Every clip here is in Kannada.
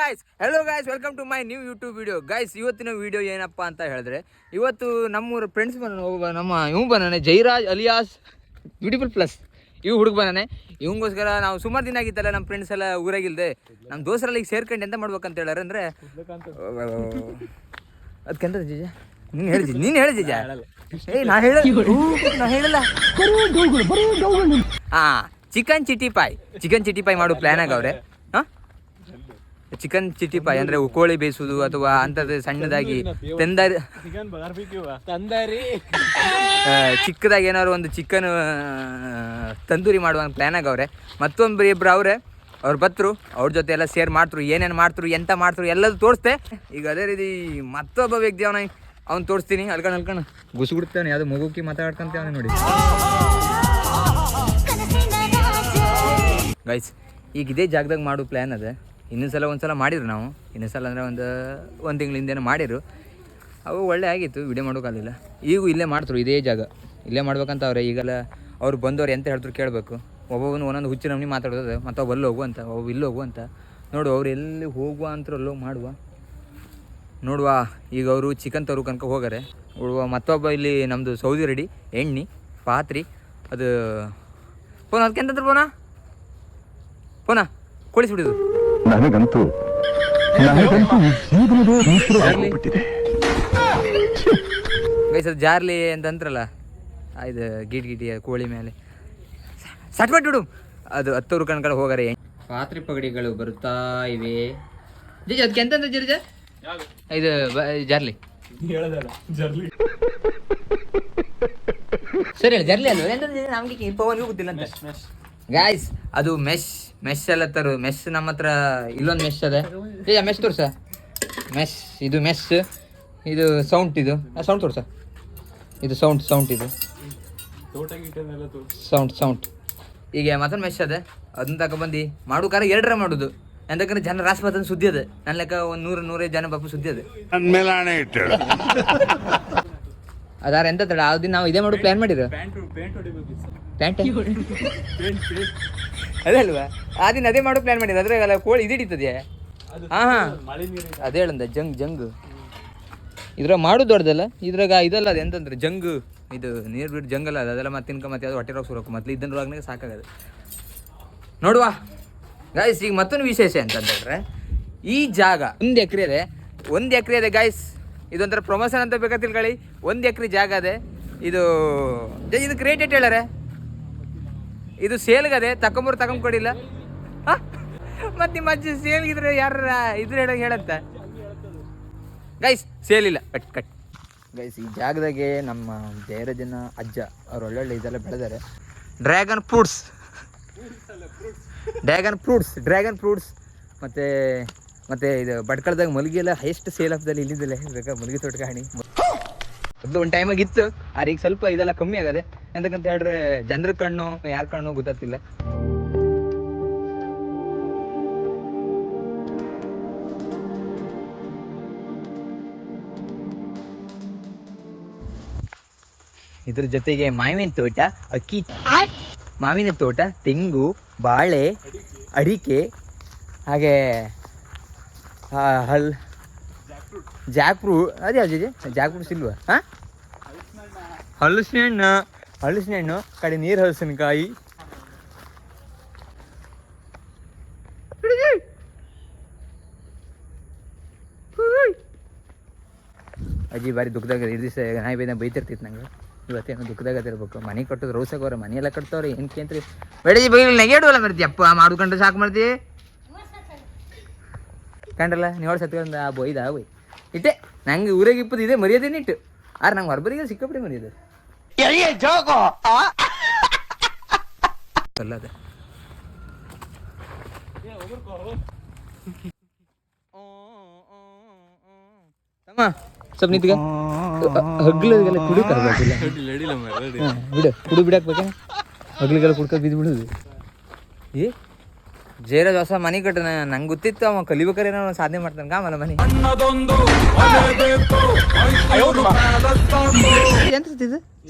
Guys hello guys welcome to my new YouTube video guys ಇವತ್ತಿನ ವಿಡಿಯೋ ಏನಪ್ಪ ಅಂತ ಹೇಳಿದ್ರೆ ಇವತ್ತು ನಮ್ಮೂರ ಫ್ರೆಂಡ್ಸ್ ಬಂದ ಒಬ್ಬ ನಮ್ಮ ಇವ್ ಬಂದಾನೆ ಜೈರಾಜ್ ಅಲಿಯಾಸ್ ಬ್ಯೂಟಿಫುಲ್ ಪ್ಲಸ್ ಇವು ಹುಡುಗ ಬಂದಾನೆ. ಇವಂಗೋಸ್ಕರ ನಾವು ಸುಮಾರು ದಿನ ಆಗಿತ್ತಲ್ಲ ನಮ್ಮ ಫ್ರೆಂಡ್ಸ್ ಎಲ್ಲ ಊರಾಗಿಲ್ದೆ. ನಮ್ಮ ದೋಸ್ತರಲ್ಲಿ ಈಗ ಸೇರ್ಕೊಂಡು ಎಂತ ಮಾಡ್ಬೇಕಂತ ಹೇಳಾರ ಅಂದ್ರೆ ಅದಕ್ಕೆಂತ ಜಿಜ? ನೀನು ಹೇಳಿ ಜಿಜ ನೀನು ಹೇಳಿ ಜಿಜ. ಏಯ್ ನಾ ಹೇಳ ನಾ ಹೇಳಲ್ಲ. ಹಾ ಚಿಕನ್ ಚಿಟಿ ಪಾಯ್ ಚಿಕನ್ ಚಿಟಿ ಪಾಯ್ ಮಾಡೋ ಪ್ಲಾನ್ ಆಗವ್ರೆ. ಚಿಕನ್ ಚಿಟಿ ಪಾಯ್ ಅಂದ್ರೆ ಕೋಳಿ ಬೇಯಿಸುವುದು ಅಥವಾ ಅಂಥದ್ದು ಸಣ್ಣದಾಗಿ ತಂದಾರಿ. ಚಿಕ್ಕದಾಗಿ ಏನಾದ್ರು ಒಂದು ಚಿಕನ್ ತಂದೂರಿ ಮಾಡುವ ಪ್ಲಾನ್ ಆಗವ್ರೆ ಮತ್ತೊಂದು ಇಬ್ರು ಅವ್ರೆ ಅವ್ರು ಬತ್ರು ಅವ್ರ ಜೊತೆ ಎಲ್ಲ ಶೇರ್ ಮಾಡ್ತರು ಏನೇನು ಮಾಡ್ತರು ಎಂತ ಮಾಡ್ತರು ಎಲ್ಲದು ತೋರಿಸ್ತೆ. ಈಗ ಅದೇ ರೀತಿ ಮತ್ತೊಬ್ಬ ವ್ಯಕ್ತಿ ಅವನ ಅವ್ನು ತೋರಿಸ್ತೀನಿ. ಅಲ್ಕಣ ಅಲ್ಕಣ. ಗುಸುಗುಡ್ತಾನೆ ಅದು ಮಗುಕಿ ಮಾತಾಡ್ಕೊಂತೇವನೆ ನೋಡಿ. ಗೈಸ್ ಈಗ ಇದೇ ಜಾಗದಾಗ ಮಾಡೋ ಪ್ಲ್ಯಾನ್ ಅದ. ಇನ್ನೊಂದು ಸಲ ಒಂದು ಸಲ ಮಾಡಿದ್ರು ನಾವು. ಇನ್ನೊಂದು ಸಲ ಅಂದರೆ ಒಂದು ಒಂದು ತಿಂಗಳಿಂದೇನೋ ಮಾಡಿದ್ರು ಅವು ಒಳ್ಳೆ ಆಗಿತ್ತು ವಿಡಿಯೋ ಮಾಡೋಕ್ಕಾಗಲಿಲ್ಲ ಈಗೂ ಇಲ್ಲೇ ಮಾಡ್ತರು, ಇದೇ ಜಾಗ. ಇಲ್ಲೇ ಮಾಡ್ಬೇಕಂತ ಅವ್ರೆ, ಈಗೆಲ್ಲ ಅವ್ರು ಬಂದವ್ರು ಎಂತ ಹೇಳ್ತಾರೆ ಕೇಳಬೇಕು. ಒಬ್ಬೊಬ್ಬನು ಒಂದೊಂದು ಹುಚ್ಚು ನಮ್ಮನಿ ಮಾತಾಡೋದು, ಮತ್ತು ಒಬ್ಬ ಅಲ್ಲಿ ಹೋಗು ಅಂತ ಒಬ್ಬ ಇಲ್ಲಿ ಹೋಗು ಅಂತ ನೋಡು, ಅವ್ರು ಎಲ್ಲಿ ಹೋಗುವ ಅಂತ ಅಲ್ಲೋ ಮಾಡುವ. ನೋಡುವ, ಈಗ ಅವರು ಚಿಕನ್ ತರು ಕನಕ ಹೋಗಾರೆ. ಉಳುವ ಮತ್ತೊಬ್ಬ ಇಲ್ಲಿ ನಮ್ಮದು ಸೌದಿ ರೆಡಿ, ಎಣ್ಣೆ, ಪಾತ್ರಿ, ಅದು ಪೋನ, ಅದಕ್ಕೆ ಎಂತಂದ್ರೆ ಪೋನ? ಪೋನ ಕೊಳಿಸ್ಬಿಡಿದು ನನಗಂತೂ ನನಗಂತೂ ಜೀವನವೇ ಅದು ಜಾರ್ಲಿ ಅಂತ ಅಂತ್ರಲ್ಲ ಆ, ಇದು ಗಿಟ್ ಗಿಟಿ ಕೋಳಿ ಮೇಲೆ. ಸಟ್ಬಿಟ್ಟು ಬಿಡು. ಅದು ಹತ್ತೂರು ಕಣ್ಕಡೆ ಹೋಗಾರೆ. ಪಾತ್ರೆ ಪಗಡಿಗಳು ಬರುತ್ತಾ ಇವೆ. ಜೀಜ ಅದಕ್ಕೆ ಎಂತಂದ ಜಿರ್ಜ ಇದು ಜರ್ಲಿ ಜಾರ್ಲಿ. ಸರಿ ಹೇಳಿ ಜರ್ಲಿ ಅಲ್ವ? ಎಂತಂದ್ರೆ ನಮ್ಗೆ ಪವನ್ಗೂ ಗೊತ್ತಿಲ್ಲ ಅಂತ. ಗಾಯ್ಸ್ ಅದು ಮೆಶ್ ಮೆಶ್ ಎಲ್ಲ ತರು ಮೆಶ್ ನಮ್ಮ ಹತ್ರ ಇಲ್ಲೊಂದು ಮೆಶ್ ಅದ. ಜೀಜ ಮೆಶ್ ತೋರ್ಸ. ಮೆಶ್ ಇದು ಮೆಶ್ ಇದು ಸೌಂಡ್ ಇದು. ಸೌಂಡ್ ತೋರ್ಸ. ಇದು ಸೌಂಡ್ ಸೌಂಡ್ ಇದು. ಸೌಂಡ್ ಸೌಂಡ್ ಈಗ ಮತ್ತೊಂದು ಮೆಶ್ ಅದ. ಅದನ್ನ ತಗೊಬಂದು ಮಾಡು ಕಾರ ಎರಡರ ಮಾಡುದು. ಎಂತಕ್ಕಂದ್ರೆ ಜನ ರಾಸ್ ಸುದ್ದಿ ಅದ. ನನ್ನ ಲೆಕ್ಕ ಒಂದು ನೂರ, ನೂರೈದು ಜನ ಬಾಪು ಸುದ್ದಿ ಅದ. ಅದಾರ ಎಂತ ತಡ? ಆ ದಿನ ನಾವು ಇದೇ ಮಾಡು ಪ್ಲಾನ್ ಮಾಡಿರ? ಪ್ಯಾಂಟ್ ಅದೇ ಅಲ್ವಾ? ಆ ದಿನ ಅದೇ ಮಾಡು ಪ್ಲಾನ್ ಮಾಡಿದ ಅದ್ರಾಗ ಕೋಳಿ ಇದಿಡಿತದೆ ಅದು ಹಾ ಹಾ. ಮಳೆ ನೀರು ಅದೇ ಹೇಳಂದ ಜಂಗ್ ಜಂಗ್. ಇದ್ರಾಗ ಮಾಡು ದೊಡ್ಡದಲ್ಲ. ಇದ್ರಾಗ ಇದಲ್ಲ ಅದು ಎಂತಂದ್ರೆ ಜಂಗ್. ಇದು ನೀರ್ ಬಿಡ್ ಜಂಗಲ್ ಅದ. ಅದೆಲ್ಲ ಮತ್ತೆ ತಿನ್ಕ ಮತ್ತೆ ಅದು ಹೊಟ್ಟೆ ರೋಗ ಸುರಕು ಮತ್ತೆ ಇದನ್ನ ಸಾಕಾಗದು. ನೋಡುವ. ಗಾಯ್ಸ್ ಈಗ ಮತ್ತೊಂದು ವಿಶೇಷ ಅಂತಂದ್ರೆ ಈ ಜಾಗ ಒಂದು ಎಕರೆ ಇದೆ ಒಂದು ಎಕರೆ ಇದೆ ಗಾಯ್ಸ್ ಇದೊಂಥರ ಪ್ರಮೋಷನ್ ಅಂತ ಬೇಕಾ ತಿಳ್ಕೊಳ್ಳಿ? ಒಂದು ಎಕರೆ ಜಾಗ ಇದೆ ಇದು ಇದಕ್ಕೆ ರೇಟ್ ಎಷ್ಟು ಹೇಳಾರೆ? ಇದು ಸೇಲ್ಗದೆ ತಕೊಂಬರು ತಗೊಂಡ್ಕೊಡಿಲ್ಲ ಮತ್ತೆ ನಿಮ್ಮ ಅಜ್ಜಿ ಸೇಲ್ಗಿದ್ರೆ ಯಾರ ಇದ್ರ ಹೇಳ ಹೇಳಂತ. ಗೈಸ್ ಸೇಲ್ ಇಲ್ಲ. ಕಟ್ ಕಟ್ ಗೈಸ್ ಈ ಜಾಗದಾಗೆ ನಮ್ಮ ಜಯರಾಜನ ಅಜ್ಜ ಅವ್ರು ಒಳ್ಳೊಳ್ಳೆ ಇದೆಲ್ಲ ಬೆಳೆದಾರೆ. Dragon fruits dragon fruits dragon fruits ಮತ್ತು ಮತ್ತು ಇದು ಬಡ್ಕಳದಾಗ ಮಲ್ಗಿ ಎಲ್ಲ ಹೈಯೆಸ್ಟ್ ಸೇಲ್ ಆಫ್ದಲ್ಲಿ ಇಲ್ಲಿದ್ದಲ್ಲ ಹೇಳ್ಬೇಕಾ ಮಲ್ಗಿ ತೋಟಕ ಹಣಿ ಮೊದಲು ಒಂದು ಟೈಮಾಗ ಇತ್ತು ಆದ್ರೆ ಈಗ ಸ್ವಲ್ಪ ಇದೆಲ್ಲ ಕಮ್ಮಿ ಆಗದೆ. ಎಂತಕ್ಕಂತ ಹೇಳಿದ್ರೆ ಜನರ ಕಣ್ಣು, ಯಾರ ಕಣ್ಣು ಗೊತ್ತಾಗ್ತಿಲ್ಲ. ಇದ್ರ ಜೊತೆಗೆ ಮಾವಿನ ತೋಟ, ಅಕ್ಕಿ, ಮಾವಿನ ತೋಟ, ತೆಂಗು, ಬಾಳೆ, ಅಡಿಕೆ, ಹಾಗೆ ಹಲ್ ಜಾಕ್ರೂ ಅದೇ ಅದೇ ಯಾವ್ದಿದೆ ಸಿಲ್ವಾ. ಹಾಂ? ಹಲಸಿನ ಹಣ್ಣು ಹಲಸಿನ ಹಣ್ಣು ಕಡೆ ನೀರು ಹಲಸಿನಕಾಯಿ. ಅಜ್ಜಿ ಬಾರಿ ದುಃಖದಾಗ ದಿವಸ ನಾಯಿ ಬೇದ ಬೈತಿರ್ತಿತ್ತು ನಂಗೆ. ಇವತ್ತೇನು ದುಃಖದಾಗ ಇರ್ಬೇಕು. ಮನೆ ಕಟ್ಟೋದು ರೋಸಾಗವ್ರೆ ಮನೆ ಎಲ್ಲ ಕಟ್ತವ್ರೆ, ಏನು ಕೇಂತ್ರಿ ಬೇಡಜಿ ಬೈಲಿ ನೆಗೆಡುವಲ್ಲ ಮರ್ತಿ ಅಪ್ಪ ಮಾಡ್ಕೊಂಡ್ರೆ ಸಾಕು ಮಾಡ್ತಿ ಕಂಡ್ರಲ್ಲ, ನೀವು ಸತ್ಕೊಂಡ ಆ ಬೈ. ಇಟ್ಟೆ, ನಂಗೆ ಊರಾಗ ಇಪ್ಪದು ಇದೆ ಮರ್ಯಾದೆ ಇಟ್ಟು. ಆದ್ರೆ ನಂಗೆ ಹೊರಬರಿಗೆ ಸಿಕ್ಕಬಿಡಿ ಮರ್ಯಾದೆ. ಅಲ್ಲ ಅದೇ ತಮ್ಮ ಸ್ವಲ್ಪ ನಿಂತ್ಗ ಹಗ್ಲಿಗೆಲ್ಲ ಕುಡಿ ತರಬೇಕಿಲ್ಲ ರೆಡಿಲ್ಲ ರೆಡಿ ಬಿಡು ಕುಡಿ ಬಿಡಕ್ ಬೇಕ ಹಗ್ಲಿಗೆಲ್ಲ ಕುಡ್ಕ ಬಿದ್ದು ಬಿಡುದು ಏ? ಜಯರಾಜ್ ಹೊಸ ಮನಿ ಕಟ್ಟ ನಂಗೆ ಗೊತ್ತಿತ್ತು ಅವ ಕಲಿಬೇಕಾರೆ ಏನೋ ಸಾಧನೆ ಮಾಡ್ತಾನೆ. ಕಾಮಲ್ಲ ಮನೆ.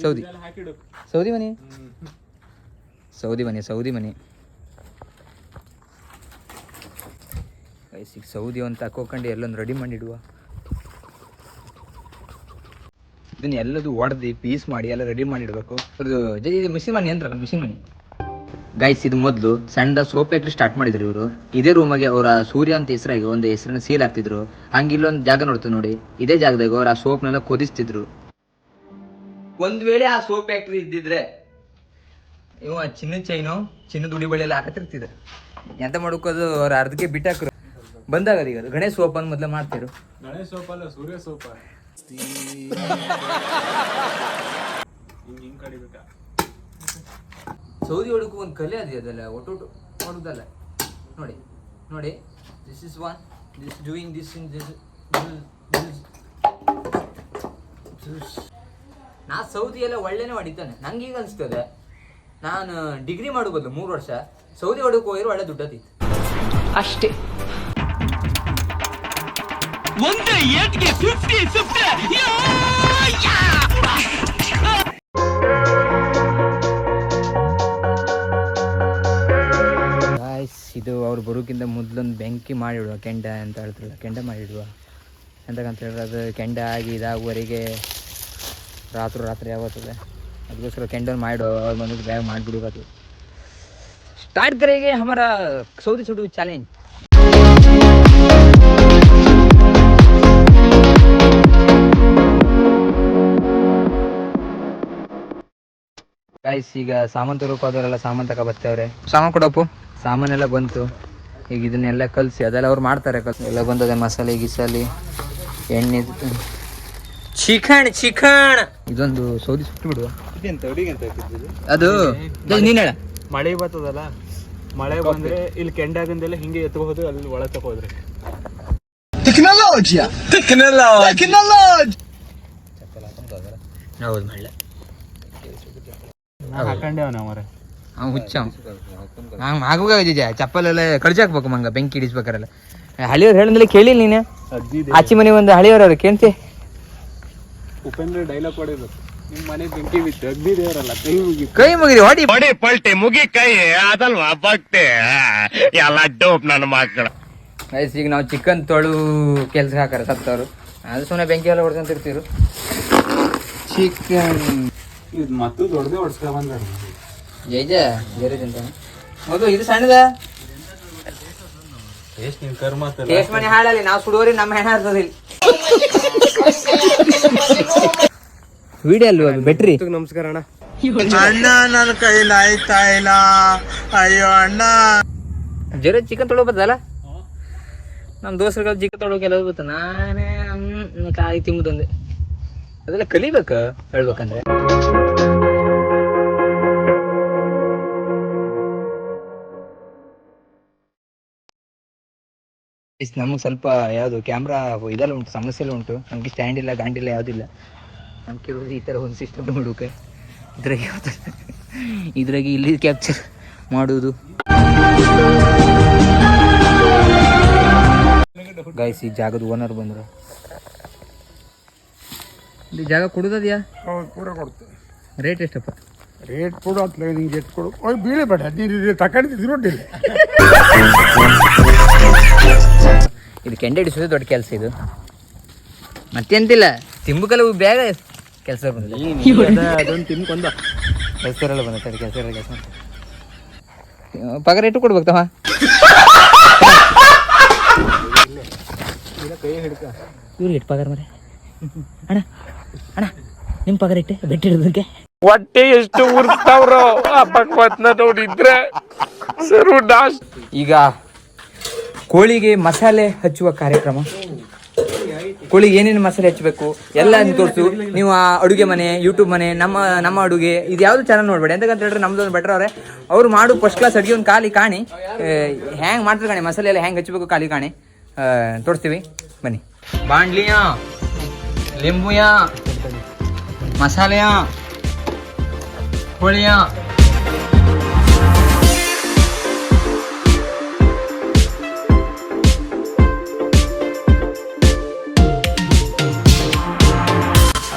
ಸೌದಿ. ಸೌದಿ ಮನೆ? ಸೌದಿ ಮನೆ ಸೌದಿ ಮನೆ. ಈಗ ಸೌದಿ ಅಂತ ಹಾಕೋಕೊಂಡು ಎಲ್ಲೊಂದು ರೆಡಿ ಮಾಡಿಡುವ. ಇದನ್ನ ಎಲ್ಲದು ಒಡೆದು ಪೀಸ್ ಮಾಡಿ ಎಲ್ಲ ರೆಡಿ ಮಾಡಿಡ್ಬೇಕು. ಅದು ಮಿಷಿನ್ ಮನಿ ಯಂತ್ರ ಮಿಷಿನ್ ಮನಿ. ಗೈಸ್ ಇದು ಮೊದಲು ಸಣ್ಣ ಸೋಪ್ ಫ್ಯಾಕ್ಟ್ರಿ ಸ್ಟಾರ್ಟ್ ಮಾಡಿದ್ರು ಇವರು. ಇದೇ ರೂಮಗೆ ಅವರ ಸೂರ್ಯ ಅಂತ ಹೆಸರಾಗಿ ಒಂದು ಹೆಸರನ್ನ ಸೀಲ್ ಹಾಕ್ತಿದ್ರು. ಹಂಗೆ ಇಲ್ಲೊಂದು ಜಾಗ ನೋಡ್ತೀವಿ ನೋಡಿ. ಇದೇ ಜಾಗದಾಗ ಅವ್ರು ಆ ಸೋಪ್ನೆಲ್ಲ ಕುದಿಸ್ತಿದ್ರು. ಒಂದ್ ವೇಳೆ ಆ ಸೋಪ್ ಫ್ಯಾಕ್ಟ್ರಿ ಇದ್ದಿದ್ರೆ ಇವ ಚಿನ್ನ ಚೈನು ಚಿನ್ನದ ಉಡಿ ಬಳಿ ಎಲ್ಲ ಹಾಕತಿರ್ತಿದ್ರು ಎಂತ ಮಾಡ್ಕೋದು ಅವ್ರ ಅರ್ಧಕ್ಕೆ ಬಿಟ್ಟಾಕ್ರು ಬಂದಾಗ ಈಗ ಗಣೇಶ್ ಸೋಪ್ ಅಂದ್ ಮೊದ್ಲು ಮಾಡ್ತಿರು. ಗಣೇಶ್ ಸೋಪ್ ಅಲ್ಲ ಸೂರ್ಯ ಸೋಪ ಹಿಂಗ್ ಹಿಂಗ್ ಕಡಿಬೇಕಾ? ಸೌದಿ ಹೊಡಕು ಒಂದು ಕಲೆ ಅದೇ ಅದಲ್ಲ ಒಟ್ಟೊಟ್ಟು ಮಾಡುದಲ್ಲ. ನೋಡಿ ನೋಡಿ this is one this doing this in this ನಾ ಸೌದಿ ಎಲ್ಲ ಒಳ್ಳೆನೇ ಹೊಡಿತಾನೆ ನಂಗೆ ಈಗ ಅನಿಸ್ತದೆ ನಾನು ಡಿಗ್ರಿ ಮಾಡೋ ಬದಲು ಮೂರು ವರ್ಷ ಸೌದಿ ಹೊಡಕ್ಕೆ ಹೋಗಿರೋ ಒಳ್ಳೆ ದುಡ್ಡದಿತ್ತು ಅಷ್ಟೇ. ಗಾಯ್ಸ್ ಅವ್ರು ಬರೋಕ್ಕಿಂತ ಮೊದಲೊಂದು ಬೆಂಕಿ ಮಾಡಿಡುವ, ಕೆಂಡ ಅಂತ ಹೇಳ್ತಾರಲ್ಲ, ಕೆಂಡ ಮಾಡಿಡುವ. ಎಂತಕ್ಕಂತ ಹೇಳಿದ್ರೆ ಅದು ಕೆಂಡ ಆಗಿ ಇದಾಗುವವರೆಗೆ ರಾತ್ರಿ ರಾತ್ರಿ ಆಗುತ್ತದೆ. ಅದಕ್ಕೋಸ್ಕರ ಕೆಂಡನ್ ಮಾಡಿಡುವ ಅವ್ರು ಬಂದು ಬ್ಯಾಗ್ ಮಾಡಿಬಿಡಬೇಕು ಸ್ಟಾರ್ಟ್ ಕರೆಗೆ ಹಮಾರ ಸೌದಿ ಸುಡು ಚಾಲೆಂಜ್. ಗಾಯ್ಸ್ ಈಗ ಸಾಮಂತ ರೂಪ ಹೋದವರೆಲ್ಲ ಸಾಮಾನು ತಗೋ ಬರ್ತೇವ್ರೆ ಸಾಮಾನು ಕೊಡಪ್ಪು ಸಾಮಾನೆಲ್ಲ ಬಂತು. ಈಗ ಇದನ್ನೆಲ್ಲ ಕಲಸಿ ಅದೆಲ್ಲ ಅವ್ರು ಮಾಡ್ತಾರೆ ಕಲ್ಸಿ. ಎಲ್ಲ ಬಂದದೆ ಮಸಾಲೆ ಗಿಸಾಲಿ ಎಣ್ಣೆ. ಚಿಕಣ್ ಚಿಕನ್. ಇದೊಂದು ಸೌದಿ ಸುಟ್ಟು ಬಿಡುವ. ಅದು ನೀನ್ ಹೇಳ. ಮಳೆ ಬರ್ತದಲ್ಲ ಮಳೆ ಬಂದ್ರೆ ಇಲ್ಲಿ ಕೆಂಡಾಗಂದೆಲ್ಲ ಹಿಂಗೆ ಎತ್ತಬಹುದು ಅಲ್ಲಿ ಒಳಗೆ ಟೆಕ್ನಾಲಜಿ ಹೌದು ಮಳೆ ಹಾಕೊಂಡೇವ ನಾವು ಹುಚ್ಚ. ಹಂಗೆ ಆಗುವಾಗ ಚಪ್ಪಲೆಲ್ಲ ಕಡ್ಜಿ ಹಾಕ್ಬೇಕು ಮಂಗ ಬೆಂಕಿ ಹಿಡಿಸ್ಬೇಕಾರಲ್ಲ ಹಳಿಯವ್ರು ಹೇಳಿದ್ಮೇಲೆ ಕೇಳಿ ನೀನು? ಆಚಿ ಮನೆ ಒಂದು ಹಳಿಯವ್ರವ್ರು ಕೇಳ್ತಿ? ಉಪೇಂದ್ರ ಡೈಲಾಗ್ ಹೊಡಿಬೇಕು. ನಿಮ್ ಮನೆ ಬೆಂಕಿ ಬಿತ್ತು ಕೈ ಮುಗಿ. ಕೈ ಹೊಡಿ. ಬಡಿ ಪಲ್ಟಿ ಮುಗಿ ಕೈ. ಅದಲ್ವಾ ಬಟ್ಟೆ ಎಲ್ಲ ಡೋಪ್ ನನ್ನ ಮಕ್ಕಳು ಗೈಸ್ ಈಗ ನಾವು ಚಿಕನ್ ತೊಳು ಕೆಲ್ಸ ಹಾಕಾರ ಸತ್ತವರು. ಅದು ಸುಮ್ಮನೆ ಬೆಂಕಿ ಎಲ್ಲ ಹೊಡ್ಕೊಂತಿರ್ತೀರು ಚಿಕನ್ ಇದು ಮತ್ತು ದೊಡ್ಡದೇ ಹೊಡ್ಸ್ಕೊಂಡ್ ಬಂದಾರ. ಜೈಜ ಬೇರೆ ತಿಂತಾನೆ ಹೌದು ಇದು ಸಣ್ಣದ? ಎಷ್ಟು ನಿಮ್ಮ ಕರ್ಮ ಟೇಸ್ಟ್ ಮನೆ ಹಾಳಲ್ಲಿ ನಾವು ಸುಡೋರಿ ನಮ್ಮ ಹೆಣ ಇರ್ತದಿಲ್ಲ ವಿಡಿಯೋ ಅಲ್ವಾ ಬೆಟ್ರಿ ನಮಸ್ಕಾರ ಅಣ್ಣ. ಅಣ್ಣ ನನ್ನ ಕೈಲಿ ಆಯ್ತಾ ಇಲ್ಲ. ಅಯ್ಯೋ ಅಣ್ಣ. ಜರ ಚಿಕನ್ ತೊಳೋ ಬರ್ತದಲ್ಲ ನಮ್ಮ ದೋಸ್ತರುಗಳು ಚಿಕನ್ ತೊಳೋ ಕೆಲವು ಬತ್ತ ನಾನೇ ಹ್ಮ್, ಕಾಯಿ ತಿಂಬುದೊಂದೆ ಅದೆಲ್ಲ ಕಲಿಬೇಕು? ಹೇಳ್ಬೇಕಂದ್ರೆ. ನಮಗೆ ಸ್ವಲ್ಪ ಯಾವುದು ಕ್ಯಾಮ್ರಾ ಇದೆಲ್ಲ ಉಂಟು ಸಮಸ್ಯೆ ಎಲ್ಲ ಉಂಟು. ನಮಗೆ ಸ್ಟ್ಯಾಂಡ್ ಇಲ್ಲ ಗಾಂಡಿಲ್ಲ ಯಾವುದಿಲ್ಲ ನಮ್ಗೆ ಈ ಥರ ಒಂದು ಸಿಸ್ಟಮ್ ನೋಡೋಕೆ ಇದ್ರಾಗೆ ಯಾವುದು ಇದ್ರಾಗ ಇಲ್ಲಿ ಕ್ಯಾಪ್ಚರ್ ಮಾಡುವುದು. ಗೈಸ್ ಈ ಜಾಗದ ಓನರ್ ಬಂದರು. ಇಲ್ಲಿ ಜಾಗ ಕೊಡೋದಿಯಾ ಹೌದು ಪೂರ ಕೊಡ್ತೇವೆ ರೇಟ್ ಎಷ್ಟಪ್ಪ? ರೇಟ್ ಕೊಡು ಅಂತ ನಿಂಗೆ ಎಷ್ಟು ಕೊಡು ಬೀಳಬೇಡ ಹದಿನೈದು ತಗೊಂಡಿದ್ದು ದುಡ್ಡಿಲ್ಲ ಇದು ಕೆಂಡೆ ಹಿಡಿಸೋದು ದೊಡ್ಡ ಕೆಲಸ ಇದು. ಮತ್ತೆಂತಿಲ್ಲ? ತಿಂಬುಕಲ್ಲ ಬೇಗ ಕೆಲಸ ಬಂದಿಲ್ಲ ಅದೊಂದು ತಿನ್ಕೊಂಡ ಕೆಲಸರೆಲ್ಲ ಬಂದ ಕೆಲಸ ಕೆಲಸ ಪಗಾರ ಇಟ್ಟು ಕೊಡ್ಬೇಕು ತಮ್ಮ. ಕೈ ಹಿಡ್ಕ ಇವ್ರಿಗೆ ಇಟ್ಟು ಪಗಾರ ಮರೆ ಅಣ್ಣ ಅಣ್ಣ ನಿಮ್ಮ ಪಗಾರ ಇಟ್ಟೆ ಬೆಟ್ಟ ಹಿಡಿದಕ್ಕೆ. ಹೊಟ್ಟೆ ಎಷ್ಟು ಉರ್ತಾವ್ರೋ ಆ ಪಕ್ವತ್ನ ನೋಡಿದ್ರೆ. ಸರು ಡಾಸ್ ಈಗ ಕೋಳಿಗೆ ಮಸಾಲೆ ಹಚ್ಚುವ ಕಾರ್ಯಕ್ರಮ. ಕೋಳಿಗೆ ಏನೇನು ಮಸಾಲೆ ಹಚ್ಚಬೇಕು, ಎಲ್ಲ ತೋರಿಸು. ನೀವು ಆ ಅಡುಗೆ ಮನೆ ಯೂಟ್ಯೂಬ್ ಮನೆ, ನಮ್ಮ ನಮ್ಮ ಅಡುಗೆ, ಇದು ಯಾವ್ದು ಚಾನಲ್ ನೋಡಬೇಡಿ. ಎಂತಕ್ಕಂತ ಹೇಳಿದ್ರೆ ನಮ್ದು ಒಂದು ಬೆಟರ್ ಅವ್ರೆ. ಅವ್ರು ಮಾಡು ಫಸ್ಟ್ ಕ್ಲಾಸ್ ಅಡುಗೆ ಒಂದು ಖಾಲಿ ಕಾಣಿ. ಹ್ಯಾಂಗ್ ಮಾಡ್ತಾರೆ ಕಾಣಿ, ಮಸಾಲೆ ಎಲ್ಲ ಹ್ಯಾಂಗ್ ಹಚ್ಚಬೇಕು ಖಾಲಿ ಕಾಣಿ. ತೋರಿಸ್ತೀವಿ. ಬನ್ನಿ. ಬಾಂಡ್ಲಿಯ ಲಿಂಬುಯ? ಮಸಾಲೆಯ? ಕೋಳಿಯ?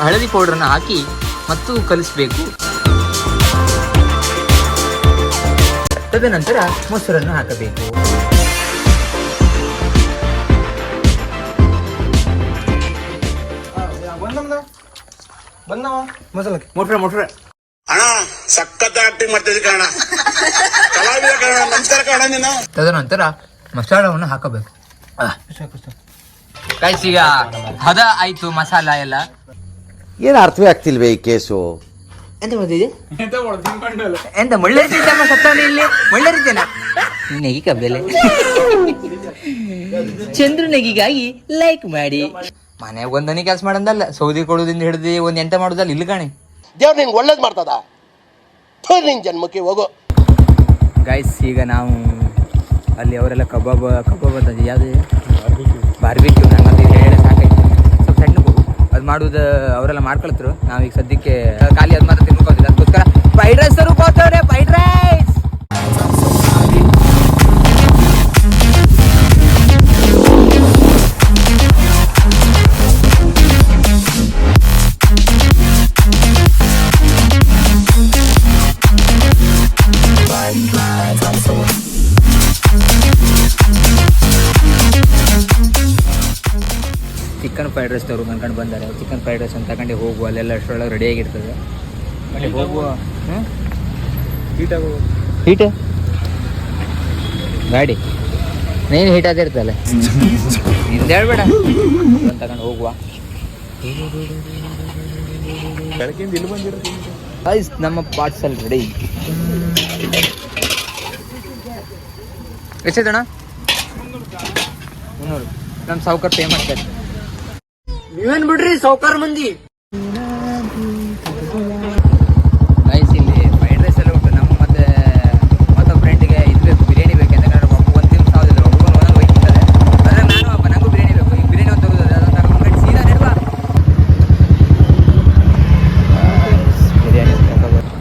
ಹಳದಿ ಪೌಡ್ರನ್ನು ಹಾಕಿ ಮತ್ತು ಕಲಿಸಬೇಕು. ತದನಂತರ ಮೊಸರನ್ನು ಹಾಕಬೇಕು. ಮೊಟ್ರ ಮೊಟ್ರ. ಅಣ್ಣ ಆಕ್ಟಿಂಗ್ ಮಾಡ್ತಿದ್ದೆ ಕಾರಣ ಕಲಾವಿದ ಕಾರಣ ನಮಸ್ಕಾರ ಕಾರಣ ನೀನು. ತದನಂತರ ಮಸಾಲವನ್ನು ಹಾಕಬೇಕು. ಕಾಯ್ಸ್ ಈಗ ಹದ ಆಯ್ತು ಮಸಾಲ ಎಲ್ಲ. ಏನು ಅರ್ಥವೇ ಆಗ್ತಿಲ್ವೇ ಈ ಕೇಸು? ಎಂತ ಮಾಡ್ತಿದ್ದೆ ಎಂತ ಒಳ್ಳೆ ಸತ್ತವನು ಇಲ್ಲಿ? ಒಳ್ಳೆ ರೀತಿಯನ ನೆಗಿ ಕಬ್ಬೆಲೆ ಚಂದ್ರು ನೆಗಿಗಾಗಿ ಲೈಕ್ ಮಾಡಿ. ಮನೆಗೆ ಒಂದನಿ ಕೆಲಸ ಮಾಡಂದಲ್ಲ ಸೌದಿ ಕೊಡೋದಿಂದ ಹಿಡಿದು ಒಂದ್ ಎಂತ ಮಾಡೋದಲ್ಲ ಇಲ್ಲಿ ಕಾಣಿ. ದೇವ್ರ ನಿಂಗೆ ಒಳ್ಳೇದು ಮಾಡ್ತದ? ಥು, ನಿನ್ ಜನ್ಮಕ್ಕೆ ಹೋಗೋ. ಗೈಸ್ ಈಗ ನಾವು ಅಲ್ಲಿ ಅವರೆಲ್ಲ ಕಬಾಬ್ ಕಬಾಬ್ ಅಂತ ಯಾವುದು? ಬಾರ್ಬಿಕ್ಯೂ ನಂಗೆ ಅದು ಹೇಳಿ ಸಾಕಾಯ್ತು ಸ್ವಲ್ಪ ಸಣ್ಣ ಅದು ಮಾಡುವುದು ಅವರೆಲ್ಲ ಮಾಡ್ಕೊಳ್ತರು. ನಾವೀಗ ಸದ್ಯಕ್ಕೆ ಖಾಲಿ ಅದು ಮಾತ್ರ ತಿನ್ಕೋದಿಲ್ಲ ಅದಕ್ಕೋಸ್ಕರ ಫ್ರೈಡ್ ರೈಸ್ ಅವರು ಕೋತವ್ರೆ ಫ್ರೈಡ್ ರೈಸ್ ರೈಸ್ ಅವರು ಅನ್ಕೊಂಡು ಬಂದಾರೆ. ಚಿಕನ್ ಫ್ರೈಡ್ ರೈಸ್ ಅಂತ ತಗೊಂಡು ಹೋಗುವ ಅಲ್ಲೆಲ್ಲ ಅಷ್ಟರೊಳಗೆ ರೆಡಿ ಆಗಿರ್ತದೆ. ಅಲ್ಲಿ ಹೋಗುವ ಹೀಟ್ ಗಾಡಿ. ನೀನು ಹೀಟ್ ಆಗಿರ್ತಲ್ಲ ನಿಂದ ಹೇಳ್ಬೇಡ. ಅಂತ ತಗೊಂಡು ಹೋಗುವ. ಬೆಳಕಿಂದ ಇಲ್ಲಿ ಬಂದಿರೋದು ಗೈಸ್ ನಮ್ಮ ಪಾರ್ಸಲ್ ರೆಡಿ ಎಷ್ಟೈತಣ್ಣ ಮುನ್ನೂರು. ನಮ್ಮ ಸಾವುಕಾರ ಪೇ ಮಾಡ್ತಾರೆ ನೀವೇನ್ ಬಿಡ್ರಿ ಸೌಕಾರ ಮಂದಿ? ಗೈಸ್ ಇಲ್ಲಿ ಫ್ರೈಡ್ ರೈಸ್ ಎಲ್ಲ ಉಂಟು. ನಮ್ಮ ಮತ್ತೆ ಮತ್ತೊಬ್ಬ ಫ್ರೆಂಡಿಗೆ ಇದು ಬೇಕು ಬಿರಿಯಾನಿ ಒಬ್ಬ ಒಂದು ತಿಂಗಳು ಸಾವಿರ ಒಬ್ಬರು ಒಂದೊಂದು ಹೋಗ್ತಿದ್ದಾರೆ ಅದ್ರಾಗ ನಾನು ಒಬ್ಬ ನನಗೂ ಬಿರಿಯಾನಿ ಬೇಕು. ಈಗ ಬಿರಿಯಾನಿ ಒಂದು ತೆಗೆದು ಅದನ್ನು ಕರ್ಕೊಂಡು ಗಂಟು ಸೀದಾ ನೆಡುವ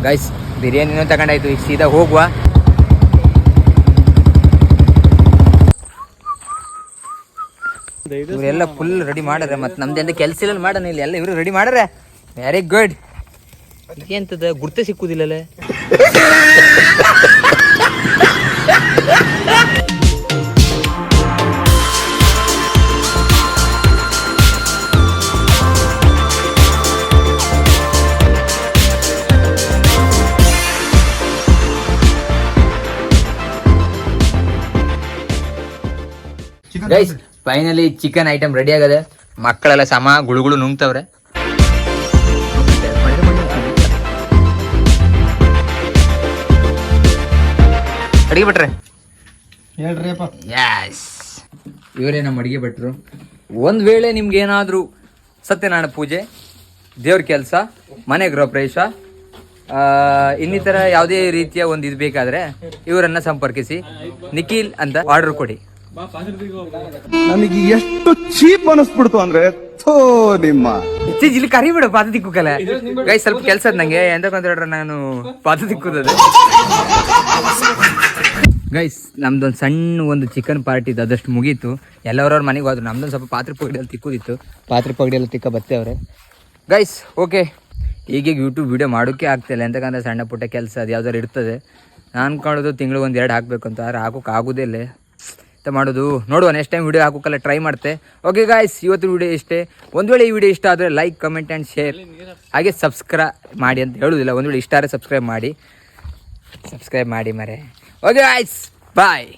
ಗೈಸ್ ಬಿರಿಯಾನಿನೂ ತಗೊಂಡಾಯ್ತು. ಈಗ ಸೀದಾ ಹೋಗುವ. ಇವರೆಲ್ಲ ಫುಲ್ ರೆಡಿ ಮಾಡ್ರೆ ಮತ್ತೆ ನಮ್ದೆಲ್ಲ ಕೆಲಸ ಇಲ್ಲ ಮಾಡೋಣ ಇಲ್ಲಿ ಎಲ್ಲ ಇವರು ರೆಡಿ ಮಾಡ್ರೆ ವೆರಿ ಗುಡ್ ಎಂತದ ಗುರ್ತೆ ಸಿಕ್ಕುದಿಲ್ಲ guys finally chicken item ready ಆಗದೆ ಮಕ್ಕಳೆಲ್ಲ ಸಮ ಗುಳುಗುಳು ನುಂಗ್ತವ್ರೆ. ಅಡಿಗೆ ಬಿಟ್ರೆ ಹೇಳ್ರಿಪ್ಪ ಯಾಸ್ ಇವರೇ ನಮ್ಮ ಅಡಿಗೆ ಭಟ್ರು. ಒಂದು ವೇಳೆ ನಿಮ್ಗೆ ಏನಾದರೂ ಸತ್ಯನಾರಾಯಣ ಪೂಜೆ ದೇವ್ರ ಕೆಲಸ ಮನೆ ಗೃಹ ಪ್ರವೇಶ ಇನ್ನಿತರ ಯಾವುದೇ ರೀತಿಯ ಒಂದು ಇದು ಬೇಕಾದರೆ ಇವರನ್ನ ಸಂಪರ್ಕಿಸಿ. ನಿಖಿಲ್ ಅಂತ ಆರ್ಡರ್ ಕೊಡಿ. ನನಗೆ ಎಷ್ಟು ಚೀಪ್ ಅನಿಸ್ಬಿಡ್ತು ಅಂದ್ರೆ ಥೋ ನಿಮ್ಮ. ಚೀಜ್ ಇಲ್ಲಿ ಕರಿಬಿಡು ಪಾದ ತಿಕ್ಕುಕಲ್ಲ ಗೈ ಸ್ವಲ್ಪ ಕೆಲಸ ನಂಗೆ. ಹೇಳ್ರೆ ನಾನು ಪಾದ ತಿಕ್ಕುತ್ತದೆ ಗೈಸ್ ನಮ್ದೊಂದು ಸಣ್ಣ ಒಂದು ಚಿಕನ್ ಪಾರ್ಟಿ ಇದ್ದು ಅದಷ್ಟು ಮುಗೀತು. ಎಲ್ಲರವ್ರ ಮನೆಗೆ ಹೋದ್ರು. ನಮ್ದೊಂದು ಸ್ವಲ್ಪ ಪಾತ್ರೆ ಪಗಡಿಯಲ್ಲಿ ತಿಕ್ಕೋದಿತ್ತು. ಪಾತ್ರೆ ಪಗಡಿಯಲ್ಲಿ ತಿಕ್ಕ ಬತ್ತೆ ಅವ್ರೆ. Guys okay. ಈಗೀಗ ಯೂಟ್ಯೂಬ್ ವಿಡಿಯೋ ಮಾಡೋಕ್ಕೆ ಆಗ್ತಿಲ್ಲ ಎಂತಕ್ಕಂದ್ರೆ ಸಣ್ಣ ಪುಟ್ಟ ಕೆಲಸ ಅದು ಯಾವ್ದಾರು ಇರ್ತದೆ. ನಾನು ಕಾಣೋದು ತಿಂಗಳು ಒಂದು ಎರಡು ಹಾಕಬೇಕು ಅಂತ ಆದರೆ ಹಾಕೋಕೆ ಆಗೋದಿಲ್ಲ ಅಂತ ಮಾಡೋದು. ನೋಡುವ ನೆಕ್ಸ್ಟ್ ಟೈಮ್ ವಿಡಿಯೋ ಹಾಕೋಕ್ಕೆಲ್ಲ ಟ್ರೈ ಮಾಡ್ತೆ. ಓಕೆ ಗಾಯ್ಸ್ ಇವತ್ತು ವಿಡಿಯೋ ಇಷ್ಟೇ. ಒಂದು ವೇಳೆ ಈ ವಿಡಿಯೋ ಇಷ್ಟ ಆದರೆ ಲೈಕ್ ಕಮೆಂಟ್ ಆ್ಯಂಡ್ ಶೇರ್ ಹಾಗೆ ಸಬ್ಸ್ಕ್ರೈಬ್ ಮಾಡಿ ಅಂತ ಹೇಳೋದಿಲ್ಲ ಒಂದು ವೇಳೆ ಇಷ್ಟ ಆದರೆ ಸಬ್ಸ್ಕ್ರೈಬ್ ಮಾಡಿ. ಸಬ್ಸ್ಕ್ರೈಬ್ ಮಾಡಿ ಮರೆ. ಓಕೆ ಗಾಯ್ಸ್ ಬಾಯ್